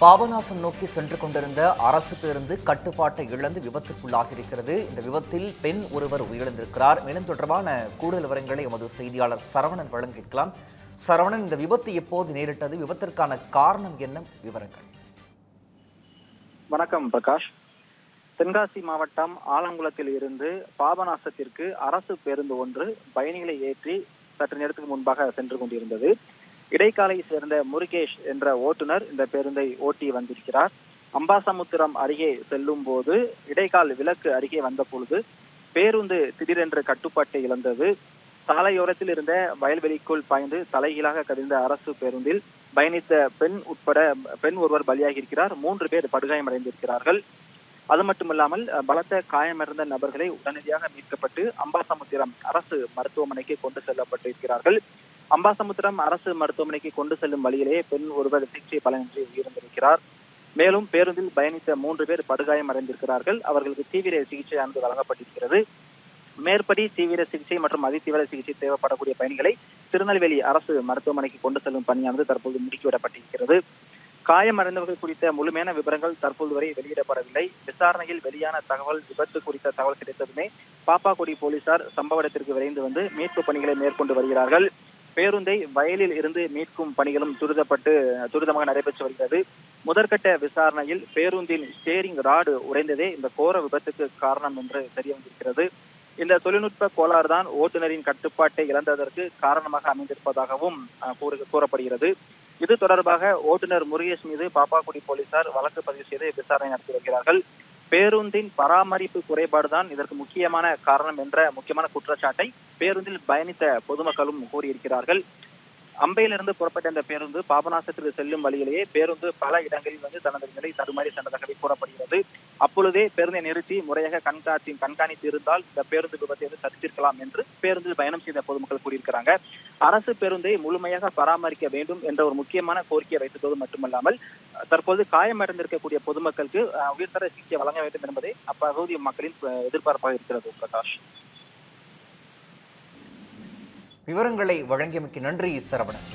பாபநாசம் நோக்கி சென்று கொண்டிருந்த அரசு பேருந்து கட்டுப்பாட்டை இழந்து விபத்துக்குள்ளாகியிருக்கிறது இந்த விபத்தில் பெண் ஒருவர் உயிரிழந்திருக்கிறார். மேலும் தொடர்பான கூடுதல் விவரங்களை எமது செய்தியாளர் சரவணன் வழங்கியிருக்கலாம். சரவணன் இந்த விபத்து எப்போது நேரிட்டது? விபத்திற்கான காரணம் என்ன? விவரங்கள். வணக்கம் பிரகாஷ். தென்காசி மாவட்டம் ஆலங்குளத்தில் இருந்து பாபநாசத்திற்கு அரசு பேருந்து ஒன்று பயணிகளை ஏற்றி சற்று நேரத்துக்கு முன்பாக சென்று கொண்டிருந்தது. இடைக்காலை சேர்ந்த முருகேஷ் என்ற ஓட்டுநர் இந்த பேருந்தை ஓட்டி வந்திருக்கிறார். அம்பாசமுத்திரம் அருகே செல்லும் போது இடைக்கால் விளக்கு அருகே வந்த பொழுது பேருந்து திடீரென்று கட்டுப்பாட்டை இழந்தது. சாலையோரத்தில் இருந்த வயல்வெளிக்குள் பாய்ந்து தலைகீழாக கதிர்ந்த அரசு பேருந்தில் பயணித்த பெண் உட்பட பெண் ஒருவர் பலியாகி இருக்கிறார் மூன்று பேர் படுகாயமடைந்திருக்கிறார்கள். அது மட்டுமில்லாமல் பலத்த காயமடைந்த நபர்களை உடனடியாக மீட்கப்பட்டு அம்பாசமுத்திரம் அரசு மருத்துவமனைக்கு கொண்டு செல்லப்பட்டிருக்கிறார்கள். அம்பாசமுத்திரம் அரசு மருத்துவமனைக்கு கொண்டு செல்லும் வழியிலே பெண் ஒருவர் சிகிச்சை பலனின்றி உயிரிழந்திருக்கிறார். மேலும் பேருந்தில் பயணித்த மூன்று பேர் படுகாயம் அடைந்திருக்கிறார்கள். அவர்களுக்கு தீவிர சிகிச்சையானது வழங்கப்பட்டிருக்கிறது. மேற்படி தீவிர சிகிச்சை மற்றும் அதிதீவிர சிகிச்சை தேவைப்படக்கூடிய பயணிகளை திருநெல்வேலி அரசு மருத்துவமனைக்கு கொண்டு செல்லும் பணியானது தற்போது முடுக்கிவிடப்பட்டிருக்கிறது. காயமடைந்தவர்கள் குறித்த முழுமையான விவரங்கள் தற்போது வரை வெளியிடப்படவில்லை. விசாரணையில் வெளியான தகவல் விபத்து குறித்த தகவல் கிடைத்ததுமே பாப்பாக்குடி போலீசார் சம்பவ இடத்திற்கு விரைந்து வந்து மீட்பு பணிகளை மேற்கொண்டு வருகிறார்கள். பேருந்தை வயலில் இருந்து மீட்கும் பணிகளும் துரிதப்பட்டு துரிதமாக நடைபெற்று வருகிறது. முதற்கட்ட விசாரணையில் பேருந்தின் ஸ்டேரிங் ராடு உடைந்ததே இந்த கோர விபத்துக்கு காரணம் என்று தெரிய வந்திருக்கிறது இந்த தொழில்நுட்ப கோளாறு தான் ஓட்டுநரின் கட்டுப்பாட்டை இழந்ததற்கு காரணமாக அமைந்திருப்பதாகவும் கூறு- கூறப்படுகிறது. இது தொடர்பாக ஓட்டுநர் முருகேஷ் மீது பாப்பாக்குடி போலீசார் வழக்கு பதிவு செய்து விசாரணை நடத்தி வருகிறார்கள். பேருந்தின் பராமரிப்பு குறைபாடுதான் இதற்கு முக்கியமான காரணம் என்ற முக்கியமான குற்றச்சாட்டை பேருந்தில் பயணித்த பொதுமக்களும் கூறியிருக்கிறார்கள். அம்பையிலிருந்து புறப்பட்ட இந்த பேருந்து பாபநாசத்திற்கு செல்லும் வழியிலேயே பேருந்து பல இடங்களில் வந்து தனது நிலை தடுமாறி சென்றதாக கூறப்படுகிறது. அப்பொழுதே பேருந்தை நிறுத்தி முறையாக கண்காட்சி கண்காணித்து இருந்தால் இந்த பேருந்து விபத்தை வந்து தடுத்திருக்கலாம் என்று பேருந்தில் பயணம் செய்த பொதுமக்கள் கூறியிருக்கிறாங்க. அரசு பேருந்தை முழுமையாக பராமரிக்க வேண்டும் என்ற ஒரு முக்கியமான கோரிக்கையை வைத்ததோடு மட்டுமல்லாமல் தற்போது காயமடைந்திருக்கக்கூடிய பொதுமக்களுக்கு உயர்தர சிகிச்சை வழங்க வேண்டும் என்பதே அப்பகுதி மக்களின் எதிர்பார்ப்பாக இருக்கிறது பிரகாஷ். விவரங்களை வழங்கியமைக்கு நன்றி சரவணன்.